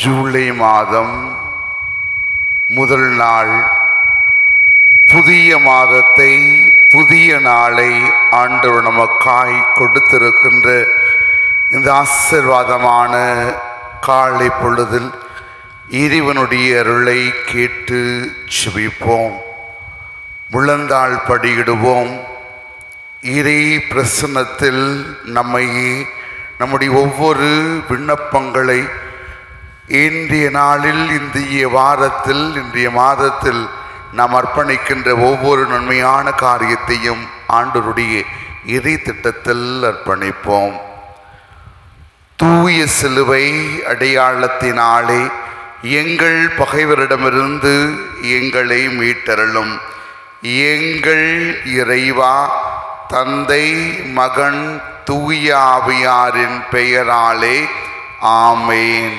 ஜூலை மாதம் முதல் நாள் புதிய மாதத்தை புதிய நாளை ஆண்டவர் நமக்காய் கொடுத்திருக்கின்ற இந்த ஆசிர்வாதமான காலை பொழுதில் இறைவனுடைய அருளை கேட்டு சுவிப்போம் முழந்தாள் படியிடுவோம். இறை பிரசன்னத்தில் நம்மையே நம்முடைய ஒவ்வொரு விண்ணப்பங்களை இன்றைய நாளில் இந்திய வாரத்தில் இன்றைய மாதத்தில் நாம் அர்ப்பணிக்கின்ற ஒவ்வொரு நன்மையான காரியத்தையும் ஆண்டருடைய இறை திட்டத்தில் அர்ப்பணிப்போம். தூய சிலுவை அடையாளத்தினாலே எங்கள் பகைவரிடமிருந்து எங்களை மீட்டருளும். எங்கள் இறைவா தந்தை மகன் தூய ஆவியாரின் பெயராலே ஆமேன்.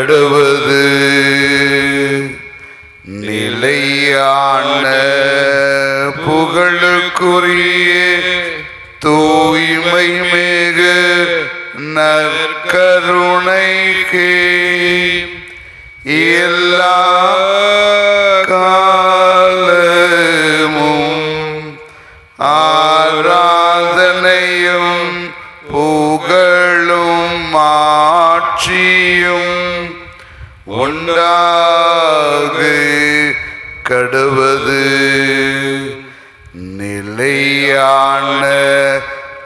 நடுவது நிலையான புகழுக்குரிய தூய்மை மிகு நற்கருணை ஒன்றாக கடுவது நிலையான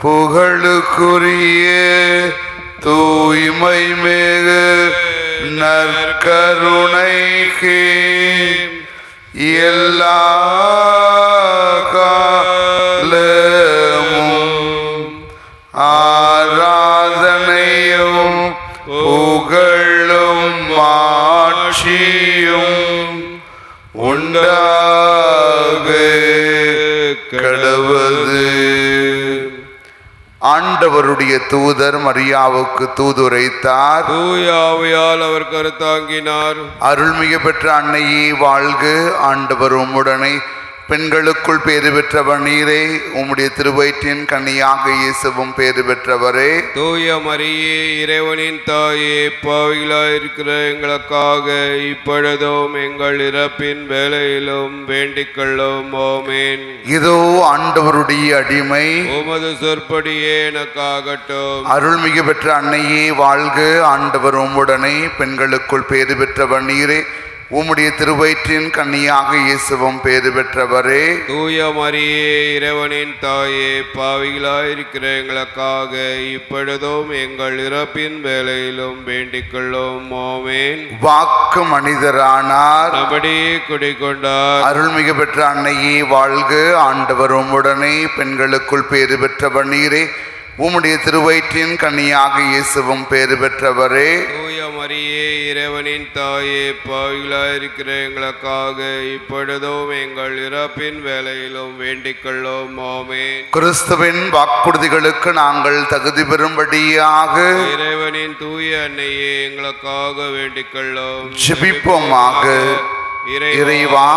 புகழுக்குரிய தூய்மை மேகு நற்கருணைக்கு. எல்லா ஆண்டவருடைய தூதர் மரியாவுக்கு தூதுரைத்தார். தூயாவையால் அவர் கருத்தாங்கினார். அருள்மிகு பெற்ற அன்னையே வாழ்க ஆண்டவர் உம்முடனே பெண்களுக்குள் பேறு பெற்றவர் நீரே உம்முடைய திருவயிற்றின் கன்னியாக இயேசுவும் பேறு பெற்றவரே. தூய மரியே இறைவனின் தாயே பாவிகளாயிருக்கிற எங்களுக்காக இப்பொழுதும் எங்கள் இறப்பின் வேலையிலும் வேண்டிக்கொள்ளும் ஓமேன் இதோ ஆண்டவருடைய அடிமை. உமது சொற்படியே எனக்காகட்டும். அருள்மிகு பெற்ற அன்னையே வாழ்க ஆண்டவர் உம்முடனே. பெண்களுக்குள் பேறு பெற்றவர் நீரே. உம்முடைய திருவயிற்றின் கன்னியாக இயேசுவும் பேறு பெற்றவரே. தூய மரியே இறைவனின் தாயே பாவிகளாயிருக்கிற எங்களுக்காக இப்பொழுதும் எங்கள் இறப்பின் வேலையிலும் வேண்டிக்கொள்ளும் ஓமேன் வாக்கு மனிதரானார். அப்படியே குடிக்கொண்டார் அருள்மிகு பெற்ற அன்னையே வாழ்க. ஆண்டவர் உம்முடனே பெண்களுக்குள் பேறு பெற்றவர் நீரே. உம்முடைய திருவயிற்றின் கன்னியாக இயேசுவும் பேறு பெற்றவரே. மரியே இறைவனின் தாயே பாவிகளாயிருக்கிற எங்களுக்காக இப்பொழுதும் எங்கள் இறப்பின் வேலையிலும் வேண்டிக்கொள்ளும். ஆமென். கிறிஸ்துவின் வாக்குறுதிகளுக்கு நாங்கள் தகுதி பெறும்படியாக இறைவனின் தூய அன்னையே எங்களுக்காக வேண்டிக்கொள்ளும். ஜெபிப்போமாக. இறைவா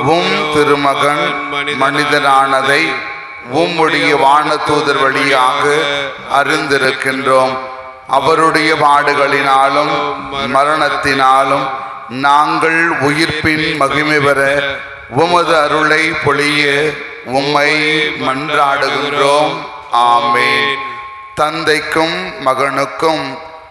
உம் திருமகன் மனிதனானதை உம்முடைய வானதூதர் வழியாக அறிந்திருக்கின்றோம். அவருடைய பாடுகளினாலும் மரணத்தினாலும் நாங்கள் உயிர்ப்பின் மகிமை பெற உமது அருளை பொழிய உம்மை மன்றாடுகின்றோம். ஆமே தந்தைக்கும் மகனுக்கும்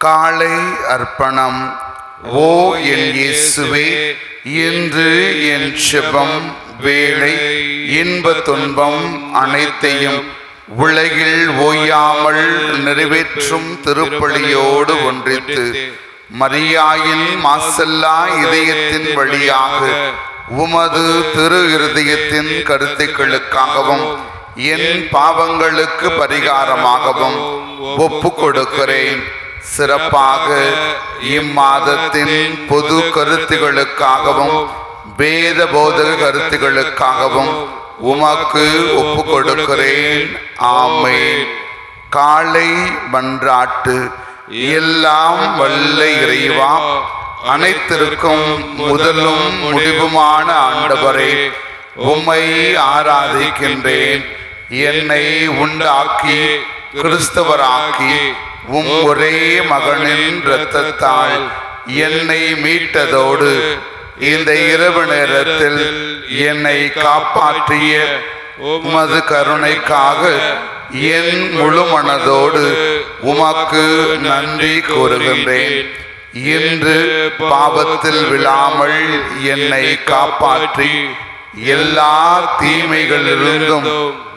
காலை அர்ப்பணம். ஓ என் இயேசுவே இன்று என் செபம் வேலை இன்ப துன்பம் அனைத்தையும் உலகில் ஓயாமல் நிறைவேற்றும் திருப்பலியோடு ஒன்றித்து மரியாயின் மாசல்லா இதயத்தின் வழியாக உமது திரு இருதயத்தின் கருத்துக்களுக்காகவும் என் பாவங்களுக்கு பரிகாரமாகவும் ஒப்பு கொடுக்கிறேன் சிறப்பாக இம்மாதத்தின் பொது கருத்துகளுக்காகவும் வேத போதக கருத்துகளுக்காகவும் உமக்கு ஒப்பு கொடுக்கிறேன் ஆமை காலை மன்றாட்டு எல்லாம் வல்ல இறைவா அனைத்திற்கும் முதலும் முடிவுமான ஆண்டவரே உம்மை ஆராதிக்கின்றேன். என்னை உண்டாக்கி கிறிஸ்தவராக்கி உம் ஒரே மகனின் இரத்தத்தால் என்னை மீட்டதோடு இந்த இரவு நேரத்தில் என்னை காப்பாற்றிய உமது கருணைக்காக என் முழு மனதோடு உமக்கு நன்றி கூறுகின்றேன். இன்று பாவத்தில் விழாமல் என்னை காப்பாற்றி எல்லா தீமைகளிலிருந்தும்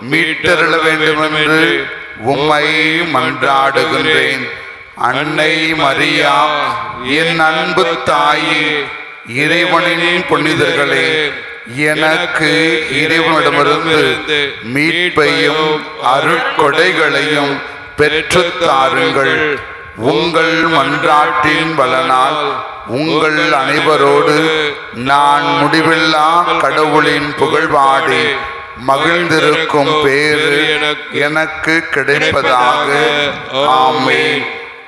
மீட்டருள வேண்டுமென்று உம்மை மன்றாடுகின்றேன். அன்னை மரியா என் அன்பு தாயே இறைவனின் புனிதர்களே எனக்கு இறைவனிடமிருந்து மீட்பையும் அருட்கொடைகளையும் பெற்றுத் தாருங்கள். உங்கள் மன்றாட்டின் பலனால் உங்கள் அனைவரோடு நான் முடிவில்லா கடவுளின் புகழ்வாடி. மகிழ்ந்திருக்கும் பேரு எனக்கு கிடைப்பதாக. ஆமென்.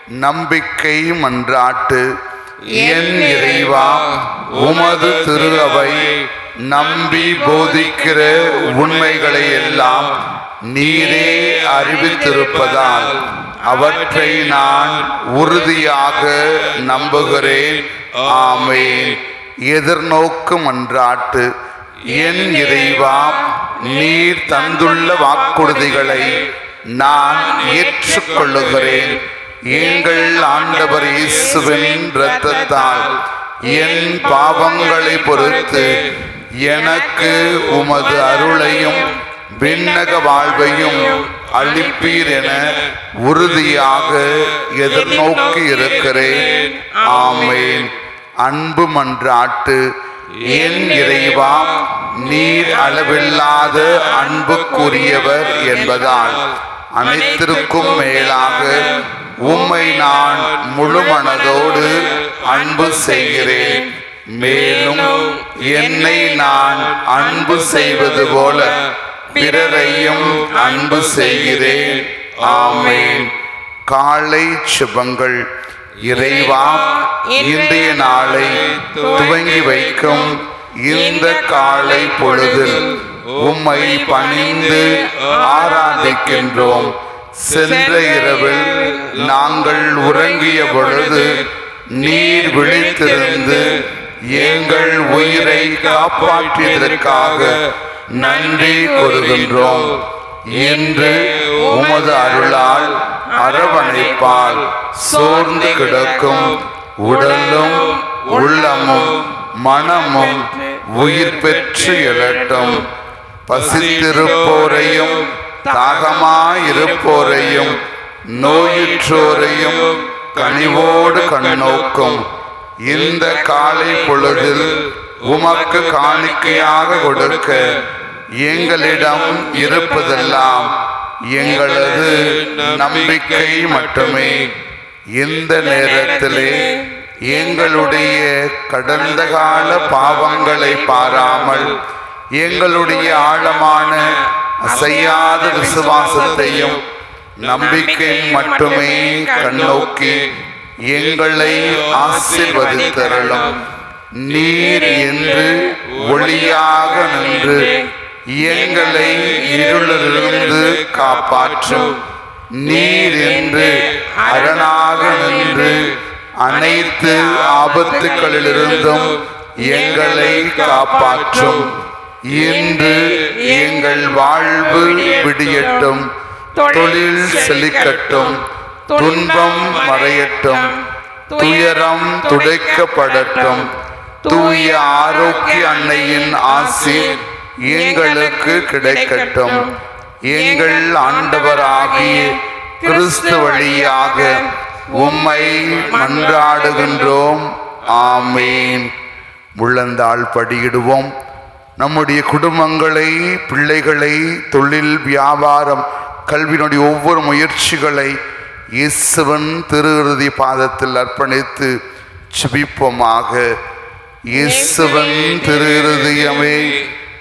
நம்பிக்கை மன்றாட்டு என் இறைவா உமது திரு அவை நம்பி போதிக்கிற உண்மைகளை எல்லாம் நீரே அறிவித்திருப்பதால் அவற்றை நான் உறுதியாக நம்புகிறேன். ஆமென். எதிர்நோக்கு மன்றாட்டு என் இறைவா நீர் தந்துள்ள வாக்குறுதிகளை நான் ஏற்றுக்கொள்ளுகிறேன். எங்கள் ஆண்டவர் இயேசுவின் இரத்தத்தால் என் பாவங்களை பொறுத்து எனக்கு உமது அருளையும் விண்ணக வாழ்வையும் அளிப்பீர் என உறுதியாக எதிர்நோக்கி இருக்கிறேன். ஆமேன். அன்பு மன்றாட்டு என் இறைவா நீர் அளவில்லாத அன்புக்குரியவர் என்பதால் அனைத்திற்கும் மேலாக உம்மை நான் முழு மனதோடு அன்பு செய்கிறேன். மேலும் என்னை நான் அன்பு செய்வது போல பிறரையும் அன்பு செய்கிறேன். ஆமேன். காலை சுபங்கள். இறைவா இன்றைய நாளை துவங்கி வைக்கும் இந்த காலை பொழுதில் உம்மை பணிந்து ஆராதிக்கின்றோம். சென்ற இரவில் நாங்கள் உறங்கிய பொழுது நீர் விழித்திருந்து எங்கள் உயிரை காப்பாற்றியதற்காக நன்றி கூறுகின்றோம். இன்று உமது அருளால் அரவணைப்பால் சோர்ந்து கிடக்கும் உடலும் உள்ளமும் மனமும் உயிர் பெற்று எழட்டும். பசித்திருப்போரையும் தாகமாயிருப்போரையும் நோயுற்றோரையும் கனிவோடு கண்ணோக்கும். இந்த காலை பொழுதில் உமக்கு காணிக்கையாக கொடுக்க எங்களிடம் இருப்பதெல்லாம் எங்களது நம்பிக்கை மட்டுமே. இந்த நேரத்திலே எங்களுடைய கடந்த கால பாவங்களை பாராமல் எங்களுடைய ஆழமான அசையாத விசுவாசத்தையும் நம்பிக்கை மட்டுமே கண்ணோக்கி எங்களை ஆசிர்வதித்தரலும் நீர் என்று ஒளியாக நின்று எங்களை இருளிலிருந்து காப்பாற்றும். நீர் என்று அரணாக நின்று அனைத்து ஆபத்துகளிலிருந்தும் எங்களை காப்பாற்றும். இன்று எங்கள் வாழ்வு விடியட்டும். தொழில் செழிக்கட்டும். துன்பம் மறையட்டும். துயரம் துடைக்கப்படட்டும். தூய ஆரோக்கிய அன்னையின் ஆசி எங்களுக்கு கிடைக்கட்டும். எங்கள் ஆண்டவராகிய கிறிஸ்து வழியாக உம்மை மன்றாடுகின்றோம். ஆமேன். முழந்தாள் படியிடுவோம். நம்முடைய குடும்பங்களை பிள்ளைகளை தொழில் வியாபாரம் கல்வியினுடைய ஒவ்வொரு முயற்சிகளை இயேசுவன் திரு பாதத்தில் அர்ப்பணித்து சுபிப்போமாக இயேசுவன் திரு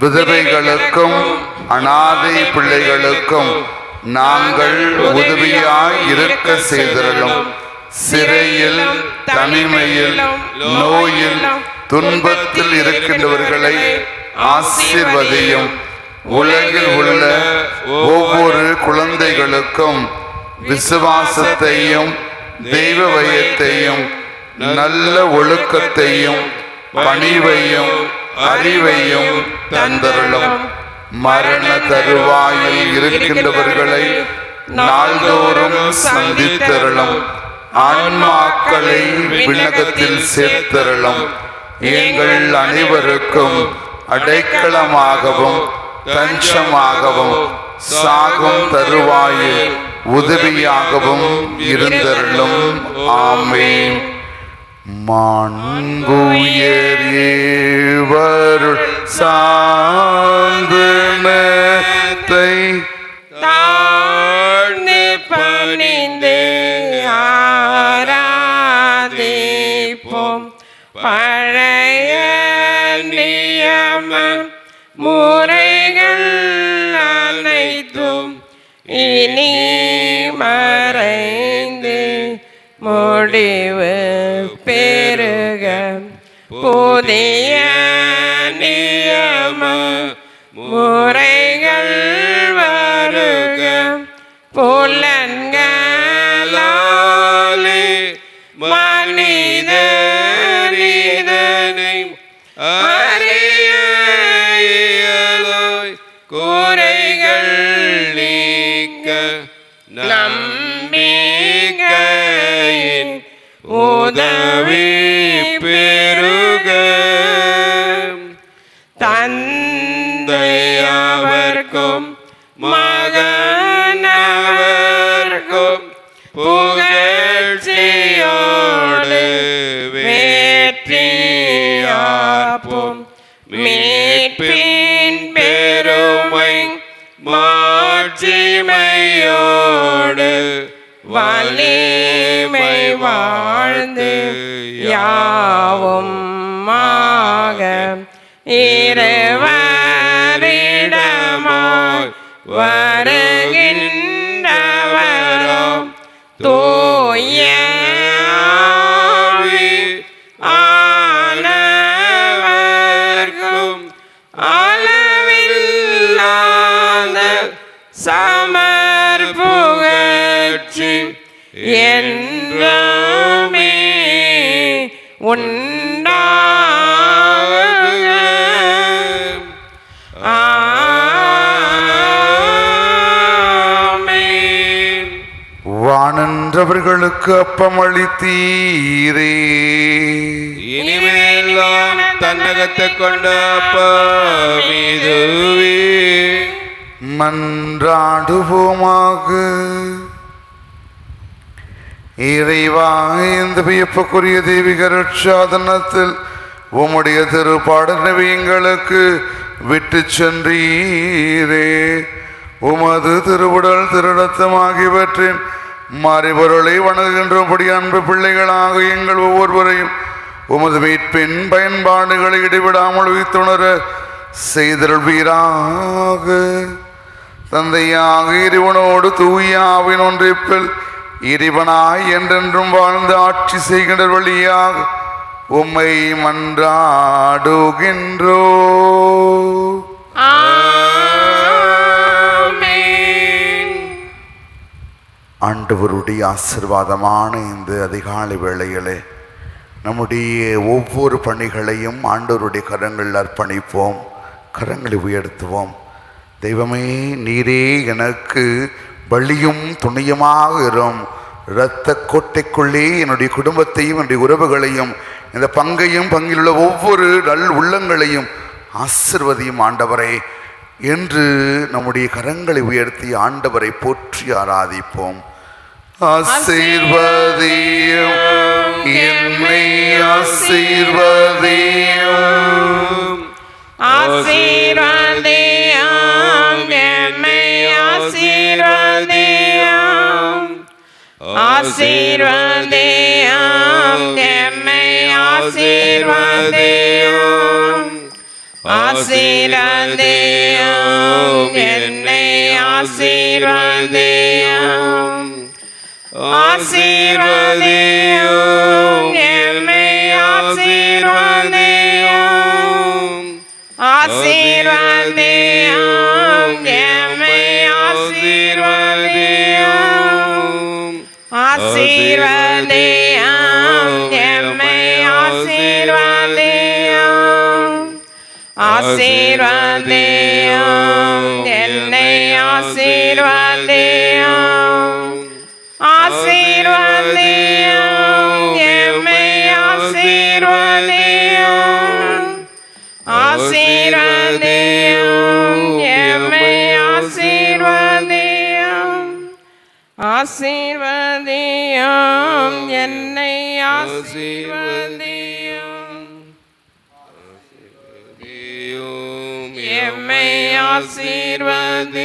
விதவைகளுக்கும் அனாதை பிள்ளைகளுக்கும் நாங்கள் உதவியாய் இருக்க செய்திரலும் சிறையில் தனிமையில் நோயில் துன்பத்தில் இருக்கின்றவர்களை ஆசீர்வதியும். உலகில் உள்ள ஒவ்வொரு குழந்தைகளுக்கும் விசுவாசத்தையும் தெய்வ வயத்தையும் நல்ல ஒழுக்கத்தையும் பணிவையும் அறிவையும் தந்தருளும். மரண தருவாயில் இருக்கின்றவர்களை நாள்தோறும் சந்தித்தருளும். ஆன்மாக்களை விண்ணகத்தில் சேர்த்தருளும். எங்கள் அனைவருக்கும் அடைக்கலமாகவும் தஞ்சமாகவும் சாகும் தருவாயில் உதவியாகவும் இருந்தருளும். ஆமேன். மாண்புயர் ஏவருள் சாந்தனத்தை தாழ்ந்து பணிந்து ஆராதிப்போம். பழைய நியம முறைகள் அனைத்தும் இனி மறைந்து முடிவு புதிய நியம முறை உதவி பெருக தந்தையவர்க்கும் மகனவர்க்கும் புகழ்ச்சியோடு வேற்றியார்ப்பும் மீட்பின் பெருமை மாட்சிமையோடு வலே வலிமை வாழ்ந்து யாவும் மாக இருவரிடமாய் வருகின்றவரும் தூய ஆவி ஆனவர்க்கும் அளவில்லாத சமர் புகழ்ச்சி என்றுமே உண்டாக. வானன்றவர்களுக்கு அப்பமளித்தீரே. இனிமேல் நாம் தன்னகத்தை கொண்ட மீதுவே மன்றாடுவோமாக. இறைவா இந்த வியப்புக்குரிய தெய்வீக ரட்சாதனத்தில் உம்முடைய திருப்பாடல் நவியங்களுக்கு விட்டு சென்றீரே. உமது திருவுடல் திருடத்தம் ஆகியவற்றின் மறைபொருளை வணங்குகின்றபடி அன்பு பிள்ளைகளாக எங்கள் ஒவ்வொருவரையும் உமது மீட்பின் பயன்பாடுகளை இடைவிடாமல் வைத்துணர செய்தருள்வீராக. தந்தையாக இறைவனோடு தூயாவின் ஒன்றிப்பில் இறைவனாய் என்றென்றும் வாழ்ந்து ஆட்சி செய்கின்ற வழியாக உம்மை மன்றாடுகின்றோ. ஆண்டவருடைய ஆசிர்வாதமான இந்த அதிகாலை வேளையிலே நம்முடைய ஒவ்வொரு பணிகளையும் ஆண்டவருடைய கரங்களில் அர்ப்பணிப்போம் கரங்களை உயர்த்துவோம். தெய்வமே நீரே எனக்கு வழியும் துணையுமாக இரும். இரத்த கோட்டைக்குள்ளே என்னுடைய குடும்பத்தையும் என்னுடைய உறவுகளையும் இந்த பங்கையும் பங்கிலுள்ள ஒவ்வொரு நல் உள்ளங்களையும் ஆசிர்வதியும் ஆண்டவரே என்று நம்முடைய கரங்களை உயர்த்தி ஆண்டவரை போற்றி ஆராதிப்போம். ஆசீர்வதியும் என்னை ஆசீர்வதியும். ஆசீர்வதியும் ஆசீர்வதியும். என்னை ஆசீர்வதியும் ஆசீர்வதியும். என்னை ஆசீர்வதியும். ஆசீர்வதியும். என்னை ஆசீர்வதியும். ஆசீர்வதியும். ஆசீர்வதியும் எம்மை ஆசீர்வதியும் ஆசீர்வதியும் என்னை ஆசீர்வதியும் ஆசீர்வதியும் என்னை ஆசீர்வதியும். எம்மை ஆசீர்வதியும்.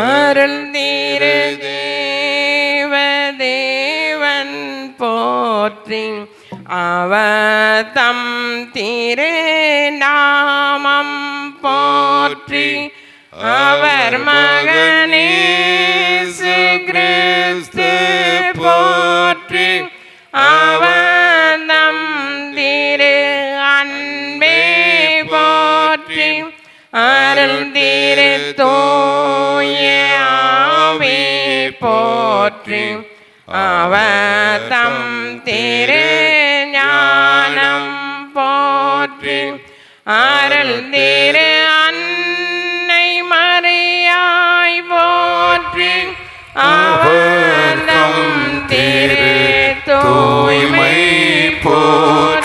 அருள் தீரு தேவ தேவன் போற்றி அவதம் திரு நாமம் போற்றி அவர் மகனே கிறிஸ்து போற்றி அவதம் திரு அன்பே போற்றி அருள் திரு தோயாவே ஆவி போற்றி அவதம் திரு ஞானம் போற்றி அருள்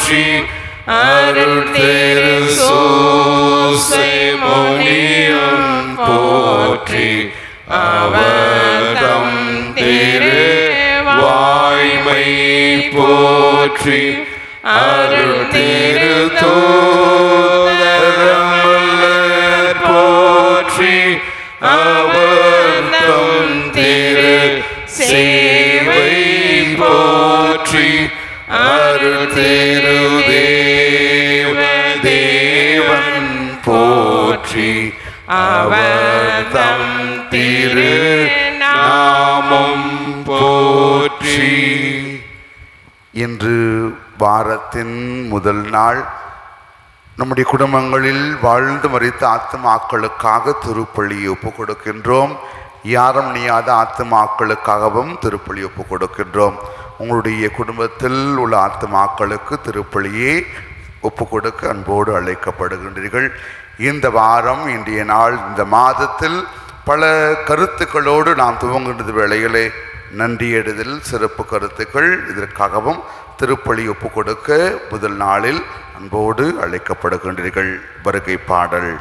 போற்றி அருள் திரு சூசை மொழியம் போற்றி அவதம் திரு வாய்மை போற்றி அருள் திரு தோதரமல்லர் போற்றி அவதம் திரு சேவை போற்றி அருள் திரு அவதம் திரு நாமம் போற்றி. இன்று வாரத்தின் முதல் நாள். நம்முடைய குடும்பங்களில் வாழ்ந்து மறித்த ஆத்மாக்களுக்காக திருப்பள்ளியை ஒப்புக் கொடுக்கின்றோம். யாரும் நீயாத ஆத்மாக்களுக்காகவும் திருப்பலி ஒப்பு கொடுக்கின்றோம். உங்களுடைய குடும்பத்தில் உள்ள ஆத்மாக்களுக்கு திருப்பலியை ஒப்பு கொடுக்க அன்போடு அழைக்கப்படுகின்றீர்கள். இந்த வாரம் இன்றைய நாள் இந்த மாதத்தில் பல கருத்துக்களோடு நாம் துவங்குகின்றது வேளையிலே. நன்றியெடுதல் சிறப்பு கருத்துக்கள். இதற்காகவும் திருப்பலி ஒப்பு கொடுக்க முதல் நாளில் அன்போடு அழைக்கப்படுகின்றீர்கள். வருகை பாடல்.